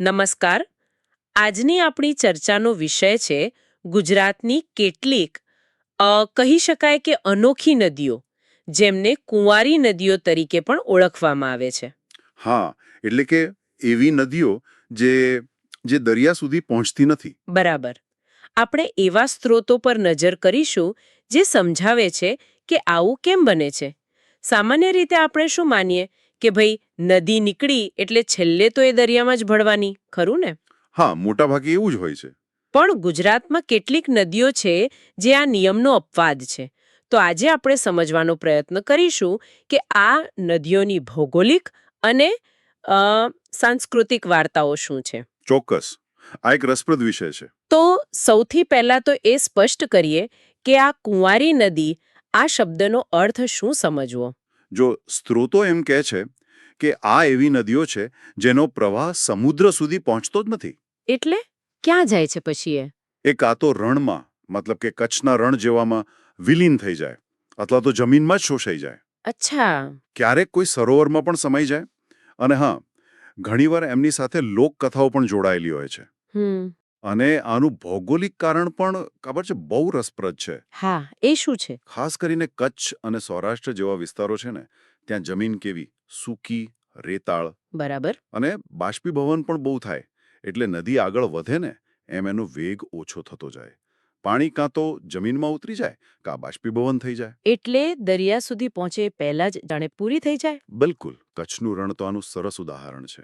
નમસ્કાર. આજની આપણી ચર્ચાનો વિષય છે ગુજરાતની કેટલીક કહી શકાય કે અનોખી નદીઓ જેમને કુંવારી નદીઓ તરીકે પણ ઓળખવામાં આવે છે. હા એટલે કે એવી નદીઓ જે જે દરિયા સુધી પહોંચતી નથી. બરાબર. આપણે એવા સ્ત્રોતો પર નજર કરીશું જે સમજાવે છે કે આવું કેમ બને છે. સામાન્ય રીતે આપણે શું માનીએ? કે ભાઈ નદી નીકળી એટલે છેલ્લે તો એ દરિયામાં જ ભળવાની ખરું ને? હા મોટાભાગે એવું જ હોય છે. પણ ગુજરાતમાં કેટલીક નદીઓ છે જે આ નિયમનો અપવાદ છે. તો આજે આપણે સમજવાનો પ્રયત્ન કરીશું કે આ નદીઓની ભૌગોલિક અને સાંસ્કૃતિક વાર્તાઓ શું છે. ચોક્કસ. આ એક રસપ્રદ વિષય છે. તો સૌથી પહેલા તો એ સ્પષ્ટ કરીએ કે આ કુંવારી નદી આ શબ્દનો અર્થ શું સમજવો? જો સ્ત્રોતો એમ કહે છે કે આ એવી નદીઓ છે જેનો પ્રવાહ સમુદ્ર સુધી પહોંચતો જ નથી. એટલે ક્યાં જાય છે પછી એ? એ કાં તો રણમાં મતલબ કે કચ્છના રણ જેવામાં વિલીન થઈ જાય અથવા તો જમીનમાં જ શોષાઈ જાય. અચ્છા. ક્યારેક કોઈ સરોવરમાં પણ સમાઈ જાય. અને હા ઘણીવાર એમની સાથે લોકકથાઓ પણ જોડાયેલી હોય છે. હમ. અને આનું ભૌગોલિક કારણ પણ ખબર છે? બહુ રસપ્રદ છે. હા એ શું છે? ખાસ કરીને કચ્છ અને સૌરાષ્ટ્ર જેવા વિસ્તારો છે ને ત્યાં જમીન કેવી? સૂકી રેતાળ. બરાબર. અને બાષ્પીભવન પણ બહુ થાય. એટલે નદી આગળ વધે ને એમ એનો વેગ ઓછો થતો જાય. પાણી કાં તો જમીનમાં ઉતરી જાય કાં બાષ્પીભવન થઈ જાય. એટલે દરિયા સુધી પહોંચે પહેલા જ જાણે પૂરી થઈ જાય? બિલકુલ. કચ્છનું રણ તો આનું સરસ ઉદાહરણ છે.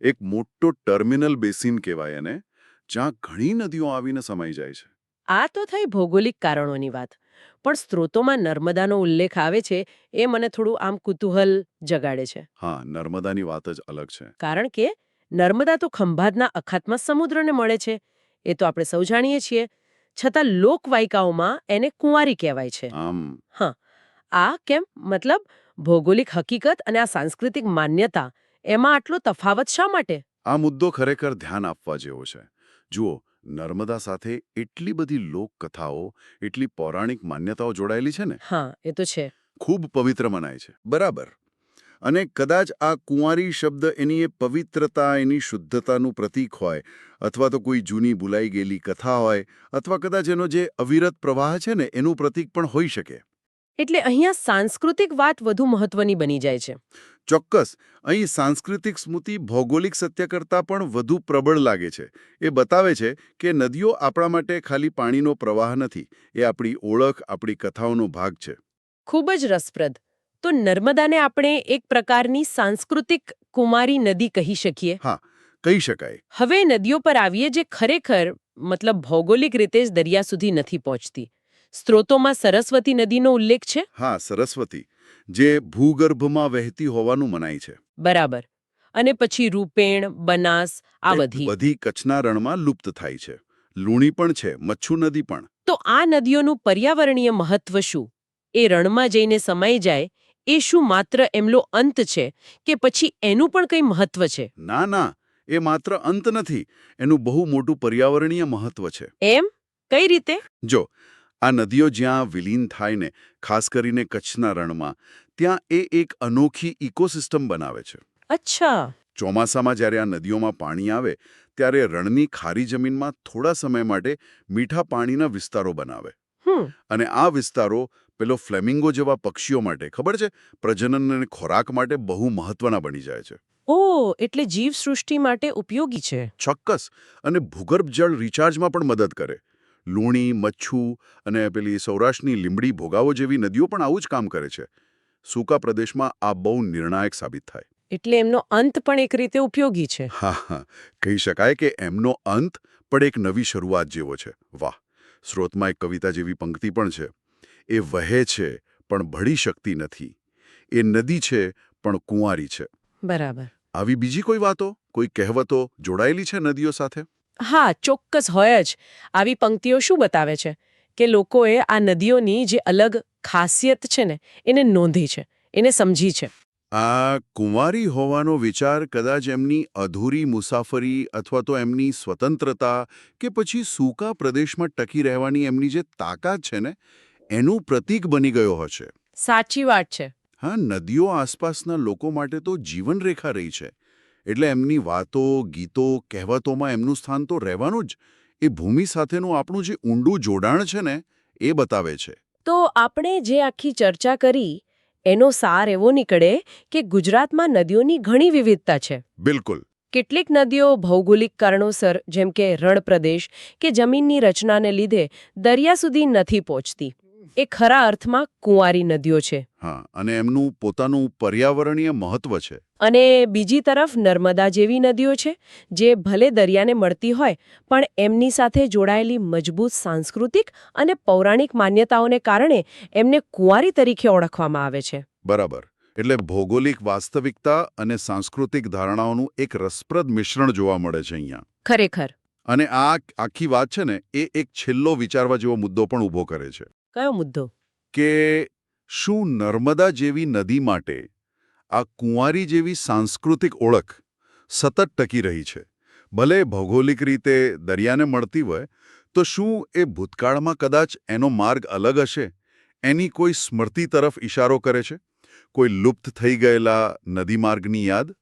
એક મોટો ટર્મિનલ બેસિન કહેવાય એને. જ્યાં ઘણી નદીઓ આવીને સમાઈ જાય છે. આ તો થઈ ભૌગોલિક કારણોની વાત પણ સ્ત્રોતોમાં નર્મદાનો ઉલ્લેખ આવે છે એ મને થોડું આમ કુતૂહલ જગાડે છે. હા નર્મદાની વાત જ અલગ છે. કારણ કે નર્મદા તો ખંભાતના અખાતમાં સમુદ્રને મળે છે એ તો આપણે સૌ જાણીએ છીએ છતાં લોકવાયકાઓમાં એને કુંવારી કહેવાય છે. આમ. આ કેમ? મતલબ ભૌગોલિક હકીકત અને આ સાંસ્કૃતિક માન્યતા એમાં આટલો તફાવત શા માટે? આ મુદ્દો ખરેખર ધ્યાન આપવા જેવો છે. જુઓ નર્મદા સાથે એટલી બધી લોકકથાઓ એટલી પૌરાણિક માન્યતાઓ જોડાયેલી છે ને? હા એ તો છે. ખૂબ પવિત્ર મનાય છે. બરાબર. અને કદાચ આ કુંવારી શબ્દ એની એ પવિત્રતા એની શુદ્ધતાનું પ્રતીક હોય અથવા તો કોઈ જૂની ભૂલાઈ ગયેલી કથા હોય અથવા કદાચ એનો જે અવિરત પ્રવાહ છે ને એનું પ્રતીક પણ હોઈ શકે. એટલે અહીંયા સાંસ્કૃતિક વાત વધુ મહત્વની બની જાય છે. ચોક્કસ. અહીં સાંસ્કૃતિક સ્મૃતિ ભૌગોલિક સત્ય કરતાં પણ વધુ પ્રબળ લાગે છે. એ બતાવે છે કે નદીઓ આપણા માટે ખાલી પાણીનો પ્રવાહ નથી એ આપણી ઓળખ આપણી કથાઓનો ભાગ છે. ખૂબ જ રસપ્રદ. તો નર્મદાને આપણે એક પ્રકારની સાંસ્કૃતિક કુમારી નદી કહી શકીએ? હા કહી શકાય. હવે નદીઓ પર આવીએ જે ખરેખર મતલબ ભૌગોલિક રીતે જ દરિયા સુધી નથી પહોંચતી. સ્ત્રોતોમાં સરસ્વતી નદીનો ઉલ્લેખ છે? હા સરસ્વતી જે ભૂગર્ભમાં વહેતી હોવાનું મનાય છે. બરાબર. અને પછી રૂપેણ બનાસ આ બધી. બધી કચ્છના રણમાં લુપ્ત થાય છે. લુણી પણ છે મચ્છુ નદી પણ. તો આ નદીઓનું પર્યાવરણીય મહત્વ શું? એ રણમાં જઈને સમાઈ જાય એ શું માત્ર એમનો અંત છે કે પછી એનું પણ કંઈ મહત્વ છે? ના ના એ માત્ર અંત નથી એનું બહુ મોટું પર્યાવરણીય મહત્વ છે. એમ? કઈ રીતે? જો આ નદીઓ જ્યાં વિલીન થાય ને ખાસ કરીને કચ્છના રણમાં ત્યાં એ એક અનોખી ઇકોસિસ્ટમ બનાવે છે. અચ્છા. ચોમાસામાં જ્યારે આ નદીઓમાં પાણી આવે ત્યારે રણની ખારી જમીનમાં થોડા સમય માટે મીઠા પાણીના વિસ્તારો બનાવે. હમ. અને આ વિસ્તારો પેલો ફ્લેમિંગો જેવા પક્ષીઓ માટે ખબર છે? પ્રજનન અને ખોરાક માટે બહુ મહત્વના બની જાય છે. ઓ એટલે જીવસૃષ્ટિ માટે ઉપયોગી છે. ચોક્કસ. અને ભૂગર્ભ જળ રિચાર્જમાં પણ મદદ કરે. લુણી મચ્છુ અને પેલી સૌરાષ્ટ્રની લીમડી ભોગાવો જેવી નદીઓ પણ આવું જ કામ કરે છે. સૂકા પ્રદેશમાં આ બહુ નિર્ણાયક સાબિત થાય. એટલે એમનો અંત પણ એક રીતે ઉપયોગી છે. હા હા. કહી શકાય કે એમનો અંત પણ એક નવી શરૂઆત જેવો છે. વાહ! સ્રોતમાં એક કવિતા જેવી પંક્તિ પણ છે. એ વહે છે પણ ભળી શકતી નથી. એ નદી છે પણ કુંવારી છે. બરાબર. આવી બીજી કોઈ વાતો કોઈ કહેવતો જોડાયેલી છે નદીઓ સાથે? હા ચોક્કસ હોય જ. આવી પંક્તિઓ શું બતાવે છે? કે લોકોએ આ નદીઓની જે અલગ ખાસિયત છે ને એને નોંધી છે એને સમજી છે. આ કુંવારી હોવાનો વિચાર કદાચ એમની અધૂરી મુસાફરી અથવા તો એમની સ્વતંત્રતા કે પછી સૂકા પ્રદેશમાં ટકી રહેવાની એમની જે તાકાત છે ને એનું પ્રતીક બની ગયો હશે. સાચી વાત છે. હા નદીઓ આસપાસના લોકો માટે તો જીવનરેખા રહી છે. એટલે એમની વાતો ગીતો કહેવતોમાં એમનું સ્થાન તો રહેવાનું જ. એ ભૂમિ સાથેનું આપણું જે ઊંડું જોડાણ છે ને એ બતાવે છે. તો આપણે જે આખી ચર્ચા કરી એનો સાર એવો નીકળે કે ગુજરાતમાં નદીઓની ઘણી વિવિધતા છે. બિલકુલ. કેટલીક નદીઓ ભૌગોલિક કારણોસર જેમ કે રણપ્રદેશ કે જમીનની રચનાને લીધે દરિયા સુધી નથી પહોંચતી. એ ખરા અર્થમાં કુંવારી નદીઓ છે. હા અને એમનું પોતાનું પર્યાવરણીય મહત્વ છે. અને બીજી તરફ નર્મદા જેવી નદીઓ છે જે ભલે દરિયાને મળતી હોય પણ એમની સાથે જોડાયેલી મજબૂત સાંસ્કૃતિક અને પૌરાણિક માન્યતાઓને કારણે એમને કુંવારી તરીકે ઓળખવામાં આવે છે. બરાબર. એટલે ભૌગોલિક વાસ્તવિકતા અને સાંસ્કૃતિક ધારણાઓનું એક રસપ્રદ મિશ્રણ જોવા મળે છે અહીંયા. ખરેખર. અને આ આખી વાત છે ને એ એક છેલ્લો વિચારવા જેવો મુદ્દો પણ ઊભો કરે છે. કયો મુદ્દો? કે શું નર્મદા જેવી નદી માટે આ કુંવારી જેવી સાંસ્કૃતિક ઓળખ સતત ટકી રહી છે. ભલે ભૌગોલિક રીતે દરિયાને મળતી હોય તો શું એ ભૂતકાળમાં કદાચ એનો માર્ગ અલગ હશે? એની કોઈ સ્મૃતિ તરફ ઇશારો કરે છે? કોઈ લુપ્ત થઈ ગયેલા નદી માર્ગની યાદ?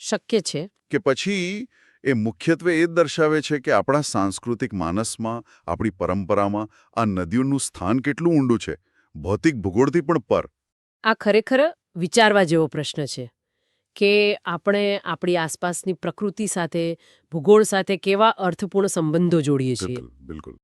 શક્ય છે. કે પછી એ મુખ્યત્વે એ જ દર્શાવે છે કે આપણા સાંસ્કૃતિક માનસમાં આપણી પરંપરામાં આ નદીઓનું સ્થાન કેટલું ઊંડું છે? ભૌતિક ભૂગોળથી પણ પર. આ ખરેખર વિચારવા જેવો પ્રશ્ન છે કે આપણે આપણી આસપાસની પ્રકૃતિ સાથે, ભૂગોળ સાથે કેવા અર્થપૂર્ણ સંબંધો જોડીએ છીએ? બિલકુલ